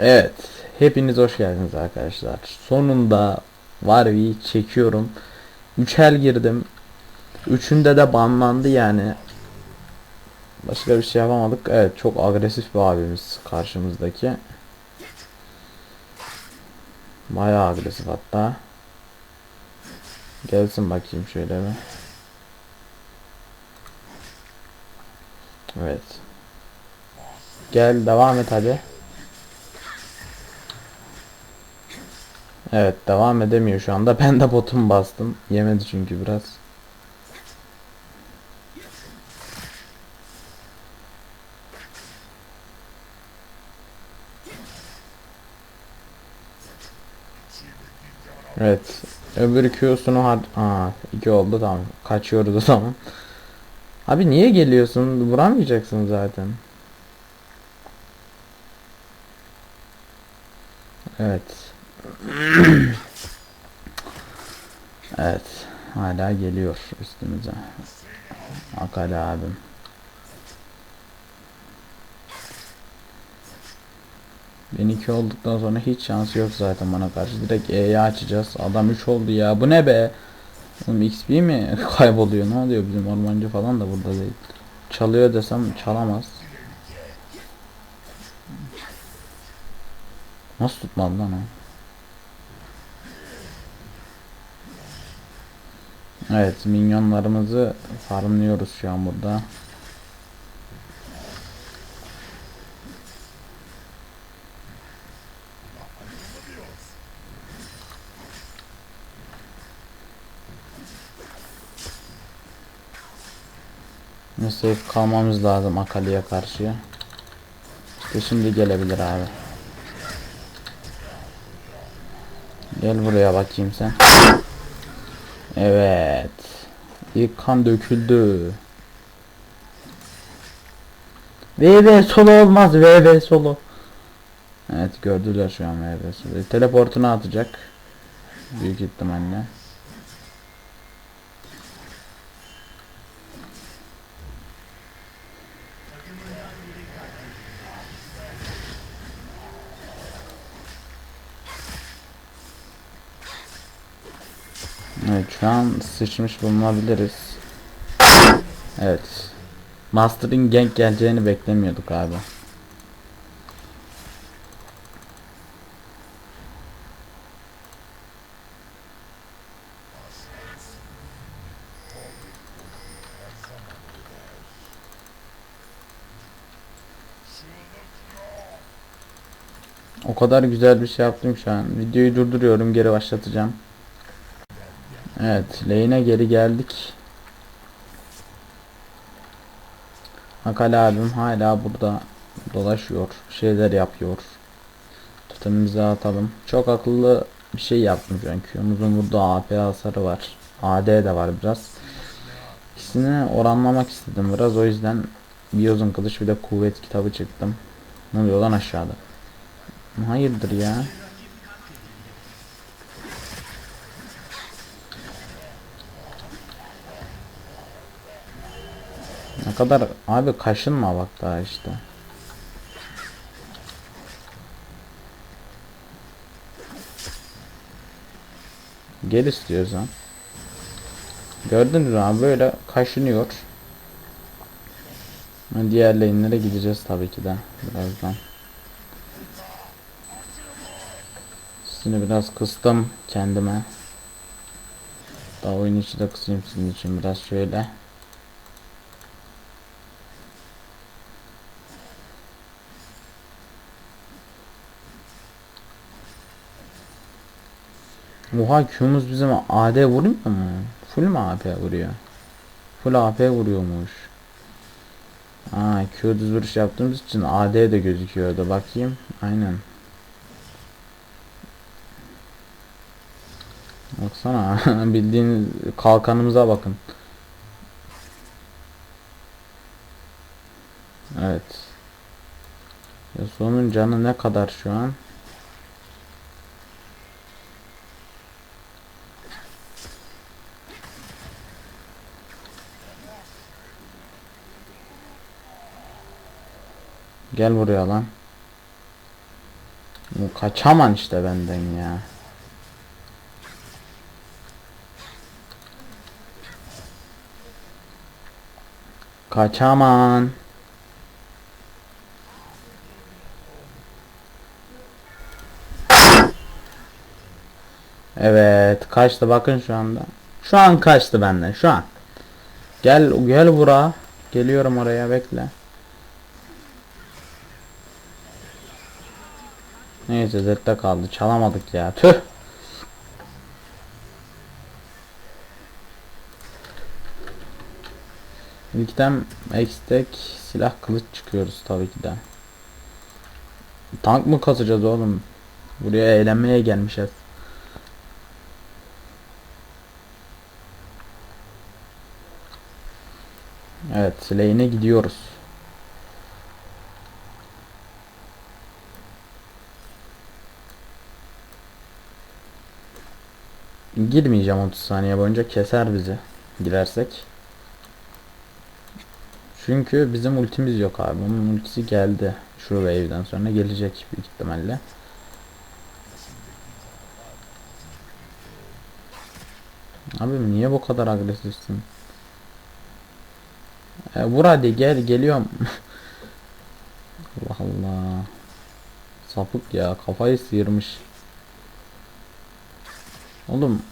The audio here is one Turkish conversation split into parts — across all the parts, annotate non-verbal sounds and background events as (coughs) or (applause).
Evet. Hepiniz hoş geldiniz arkadaşlar. Sonunda Varvi'yi çekiyorum. Üçel girdim. Üçünde de banlandı yani. Başka bir şey yapamadık. Evet çok agresif bir abimiz karşımızdaki. Bayağı agresif hatta. Gelsin bakayım şöyle bir. Evet. Gel devam et hadi. Evet devam edemiyor şu anda. (laughs) Ben de botum bastım. Yemedi çünkü biraz. Evet. Öbür Q'sunu hard... Aa, iki oldu tamam. Kaçıyoruz o zaman. Abi niye geliyorsun? Vuramayacaksın zaten. Evet. (clears throat) evet. Hala geliyor üstümüze. Akali abim. Ben 2 olduktan sonra hiç şansı yok zaten bana karşı. Direkt E'yi açacağız. Adam 3 oldu ya. Bu ne be? Oğlum XP mi (laughs) kayboluyor? Ne oluyor bizim ormancı falan da burada değil. Çalıyor desem çalamaz. Nasıl tutmadı lan o? Evet minyonlarımızı farmlıyoruz şu an burada. Safe kalmamız lazım Akali'ye karşı. İşte şimdi gelebilir abi. Gel buraya bakayım sen. Evet. İlk kan döküldü. VV solo olmaz VV solo. Evet gördüler şu an VV solo. Teleportunu atacak. Büyük ihtimalle. Evet şu an sıçmış bulunabiliriz. Evet. Master'ın gank geleceğini beklemiyorduk abi. O kadar güzel bir şey yaptım şu an. Videoyu durduruyorum, geri başlatacağım. Evet, lane'e geri geldik. Akal abim hala burada dolaşıyor, şeyler yapıyor. Totemimizi atalım. Çok akıllı bir şey yaptım an. Q'muzun burada AP hasarı var. AD de var biraz. İkisini oranlamak istedim biraz. O yüzden bir uzun kılıç bir de kuvvet kitabı çıktım. Ne oluyor lan aşağıda? Hayırdır ya? Kadar abi kaşınma bak daha işte. Gel istiyorsan. Gördünüz mü abi böyle kaşınıyor. Diğer lane'lere gideceğiz tabii ki de birazdan. Seni biraz kıstım kendime. Daha oyun içi de kısayım sizin için biraz şöyle. Oha Q'muz bizim AD vurmuyor mu? Full mu AP vuruyor? Full AP vuruyormuş. Aa Q düz vuruş yaptığımız için AD de gözüküyordu. Bakayım. Aynen. Baksana (laughs) bildiğiniz kalkanımıza bakın. Evet. Ya sonun canı ne kadar şu an? Gel buraya lan. Bu kaçaman işte benden ya. Kaçaman. Evet kaçtı bakın şu anda. Şu an kaçtı benden şu an. Gel gel bura. Geliyorum oraya bekle. Neyse zette kaldı. Çalamadık ya. Tüh. İlkten ekstek silah kılıç çıkıyoruz tabii ki de. Tank mı kasacağız oğlum? Buraya eğlenmeye gelmişiz. Evet, lane'e gidiyoruz. Girmeyeceğim 30 saniye boyunca keser bizi girersek. Çünkü bizim ultimiz yok abi. Onun ultisi geldi. Şu wave'den sonra gelecek büyük ihtimalle. Abi niye bu kadar agresifsin? E, vur hadi gel geliyorum. (laughs) Allah Allah. Sapık ya kafayı sıyırmış. Oğlum.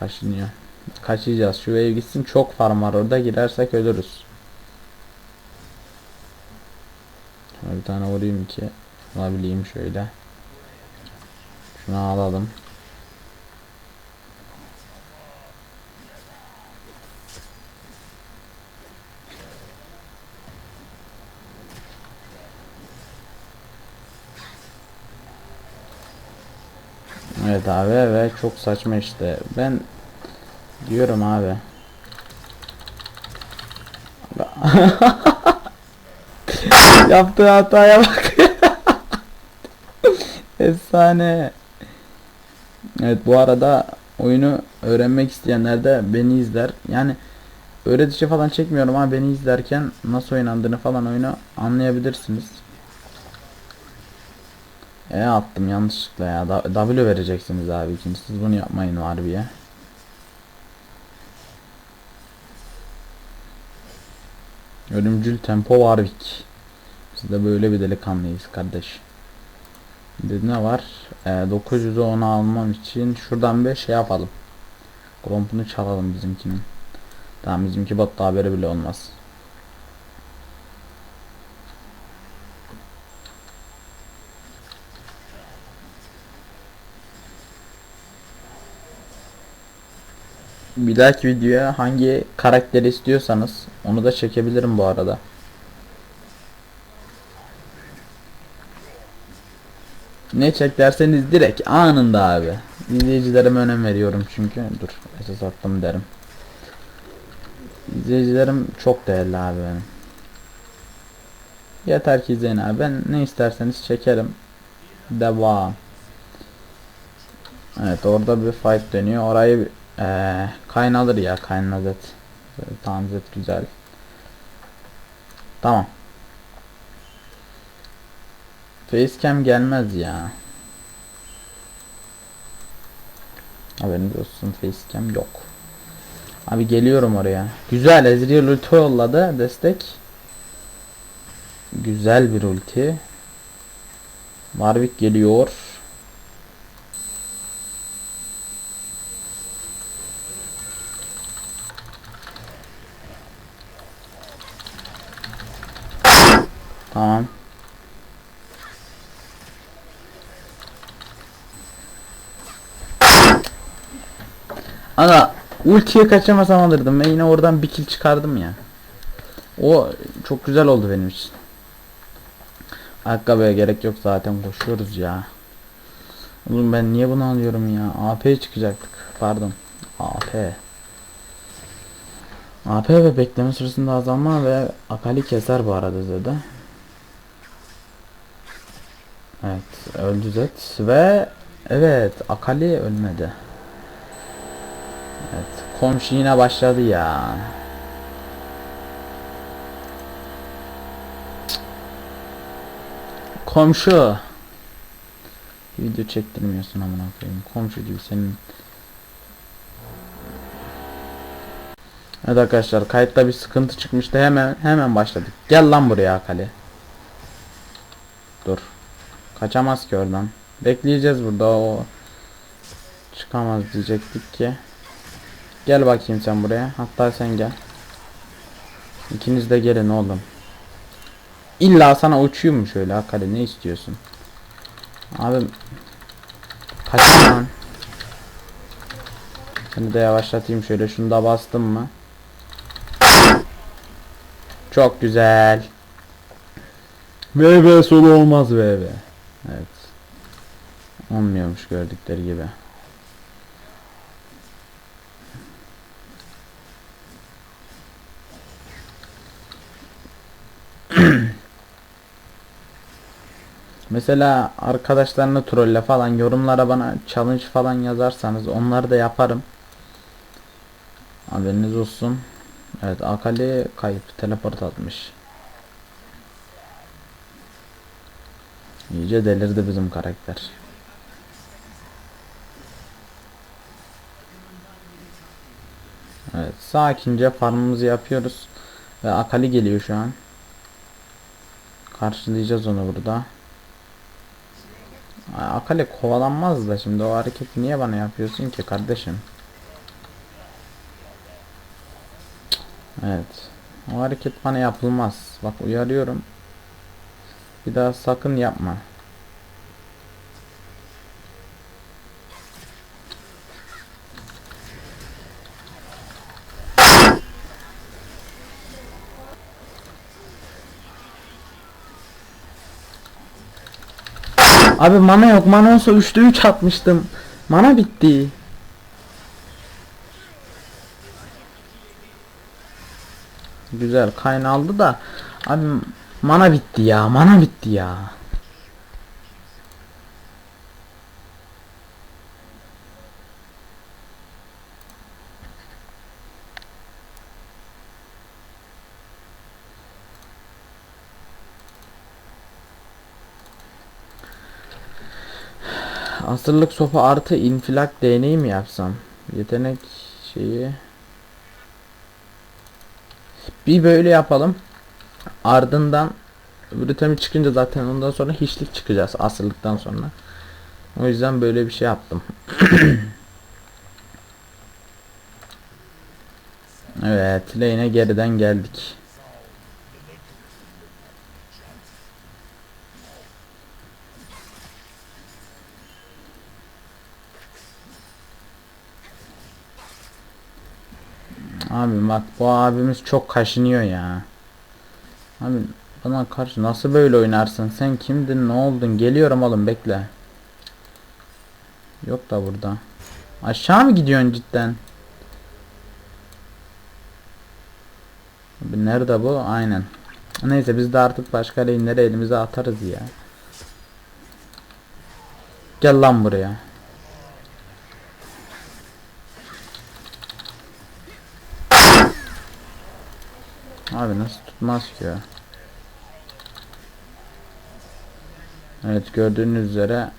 Kaşınıyor. Kaçacağız. Şu ev gitsin çok farm var orada girersek ölürüz. Şöyle bir tane vurayım ki alabileyim şöyle. Şunu alalım. Evet abi ve çok saçma işte. Ben diyorum abi. (laughs) Yaptığı hataya bak. (laughs) Efsane. Evet bu arada oyunu öğrenmek isteyenler de beni izler. Yani öğretici falan çekmiyorum ama beni izlerken nasıl oynandığını falan oyunu anlayabilirsiniz. E attım yanlışlıkla ya. Da- W vereceksiniz abi ikinci. Siz bunu yapmayın harbiye. Ölümcül tempo Warwick. Biz de böyle bir delikanlıyız kardeş. Bir ne var? E, 900'ü onu almam için şuradan bir şey yapalım. Kompunu çalalım bizimkinin. Tamam bizimki botta haberi bile olmaz. Bir dahaki videoya hangi karakteri istiyorsanız onu da çekebilirim bu arada. Ne çek derseniz direkt anında abi. İzleyicilerime önem veriyorum çünkü. Dur esas attım derim. İzleyicilerim çok değerli abi benim. Yeter ki izleyin abi. Ben ne isterseniz çekerim. Devam. Evet orada bir fight dönüyor. Orayı ee, kaynalır ya kaynalır. Tamam zet güzel. Tamam. Facecam gelmez ya. Haberiniz olsun facecam yok. Abi geliyorum oraya. Güzel Ezreal ulti yolladı destek. Güzel bir ulti. Warwick geliyor. Tamam. Ana ultiye kaçamasam alırdım. Ben yine oradan bir kill çıkardım ya. O çok güzel oldu benim için. Ayakkabıya gerek yok zaten koşuyoruz ya. Oğlum ben niye bunu alıyorum ya? AP çıkacaktık. Pardon. AP. AP ve bekleme süresinde azalma ve akali keser bu arada Zed'e. Evet öldü Zed ve evet Akali ölmedi. Evet komşu yine başladı ya. Komşu. Video çektirmiyorsun amına koyayım. Komşu gibi senin. Evet arkadaşlar kayıtta bir sıkıntı çıkmıştı hemen hemen başladık. Gel lan buraya Kale. Dur. Kaçamaz ki oradan. Bekleyeceğiz burada o çıkamaz diyecektik ki. Gel bakayım sen buraya. Hatta sen gel. İkiniz de gelin oğlum. İlla sana uçuyum mu şöyle Akale ne istiyorsun? Abi kaçın lan. Seni de yavaşlatayım şöyle şunu da bastım mı? Çok güzel. VV solu olmaz VV. Evet. Olmuyormuş gördükleri gibi. (clears throat) Mesela arkadaşlarını trolle falan yorumlara bana challenge falan yazarsanız onları da yaparım. Haberiniz olsun. Evet Akali kayıp teleport atmış. İyice delirdi bizim karakter. Evet sakince farmımızı yapıyoruz. Ve Akali geliyor şu an. Karşılayacağız onu burada. Akali kovalanmaz da şimdi o hareketi niye bana yapıyorsun ki kardeşim? Evet. O hareket bana yapılmaz. Bak uyarıyorum. Bir daha sakın yapma. Abi mana yok. Mana olsa 3'te 3 atmıştım. Mana bitti. Güzel kayn aldı da abi mana bitti ya. Mana bitti ya. Asırlık sopa artı infilak değneği mi yapsam? Yetenek şeyi. Bir böyle yapalım. Ardından öbür çıkınca zaten ondan sonra hiçlik çıkacağız asırlıktan sonra. O yüzden böyle bir şey yaptım. (coughs) evet, lane'e geriden geldik. Abi bak bu abimiz çok kaşınıyor ya. Abi bana karşı nasıl böyle oynarsın? Sen kimdin? Ne oldun? Geliyorum oğlum bekle. Yok da burada. Aşağı mı gidiyorsun cidden? Abi nerede bu? Aynen. Neyse biz de artık başka lane'lere elimize atarız ya. Gel lan buraya. Abi nasıl tutmaz ki ya? Evet gördüğünüz üzere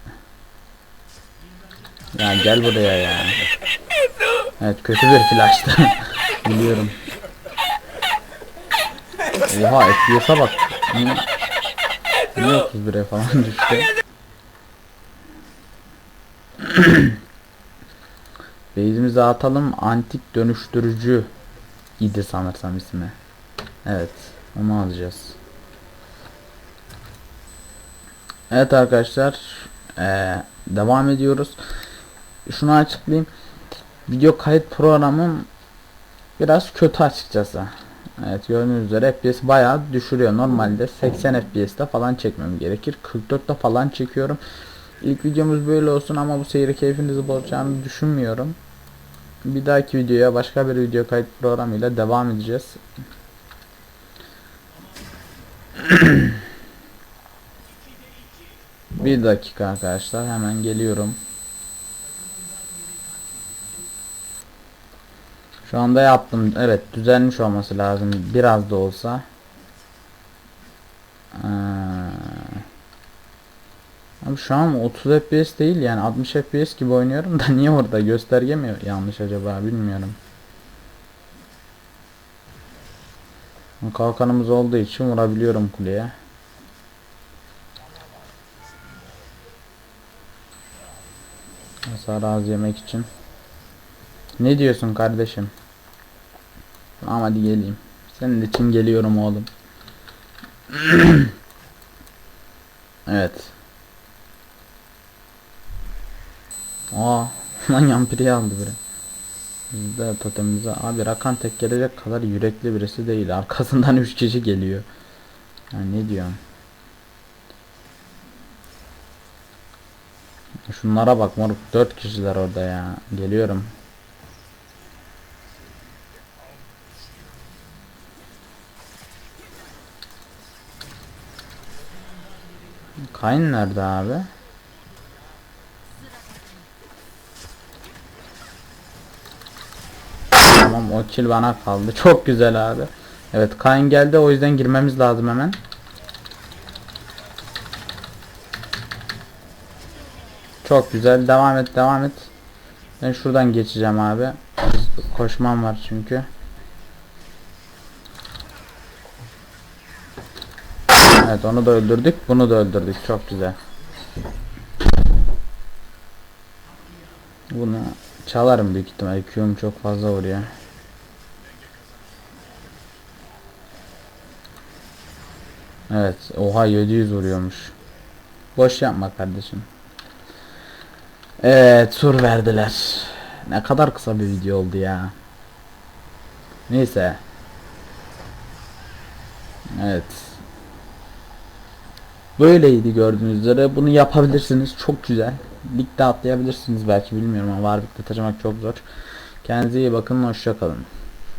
Ya gel buraya ya. Evet kötü bir flash'tı. (laughs) Biliyorum. Oha FPS'a bak. Niye, niye 31'e falan düştü? (clears throat) Base'imize atalım. Antik dönüştürücü idi sanırsam ismi. Evet. Onu alacağız. Evet arkadaşlar. Ee, devam ediyoruz. Şunu açıklayayım. Video kayıt programım biraz kötü açıkçası. Evet gördüğünüz üzere FPS bayağı düşürüyor. Normalde 80 FPS'te falan çekmem gerekir. 44'te falan çekiyorum. İlk videomuz böyle olsun ama bu seyri keyfinizi bozacağını düşünmüyorum. Bir dahaki videoya başka bir video kayıt programıyla devam edeceğiz. (clears throat) bir dakika arkadaşlar hemen geliyorum. Şu anda yaptım. Evet düzelmiş olması lazım. Biraz da olsa. Ee, Abi şu an 30 FPS değil yani 60 FPS gibi oynuyorum da (laughs) niye orada gösterge mi yanlış acaba bilmiyorum. Kalkanımız olduğu için vurabiliyorum kuleye. Hasar az yemek için. Ne diyorsun kardeşim? Tamam hadi geleyim. Senin için geliyorum oğlum. (clears throat) evet. Aa, (laughs) lan yampiri aldı biri. Biz de totemimize abi Rakan tek gelecek kadar yürekli birisi değil. Arkasından 3 kişi geliyor. Yani ne diyorsun? Şunlara bak moruk 4 kişiler orada ya. Geliyorum. Kayn nerede abi? Tamam o kill bana kaldı. (laughs) Çok güzel abi. Evet Kayn geldi o yüzden girmemiz lazım hemen. Çok güzel. Devam et, devam et. Ben şuradan geçeceğim abi. Koşmam var çünkü. Evet onu da öldürdük. Bunu da öldürdük. Çok güzel. Bunu çalarım büyük ihtimalle. Q'um çok fazla vuruyor. Evet. Oha 700 vuruyormuş. Boş yapma kardeşim. Evet sur verdiler. Ne kadar kısa bir video oldu ya. Neyse. Evet. Böyleydi gördüğünüz üzere. Bunu yapabilirsiniz. Çok güzel. Ligde atlayabilirsiniz belki bilmiyorum ama Warwick'te taşımak çok zor. Kendinize iyi bakın. Hoşçakalın.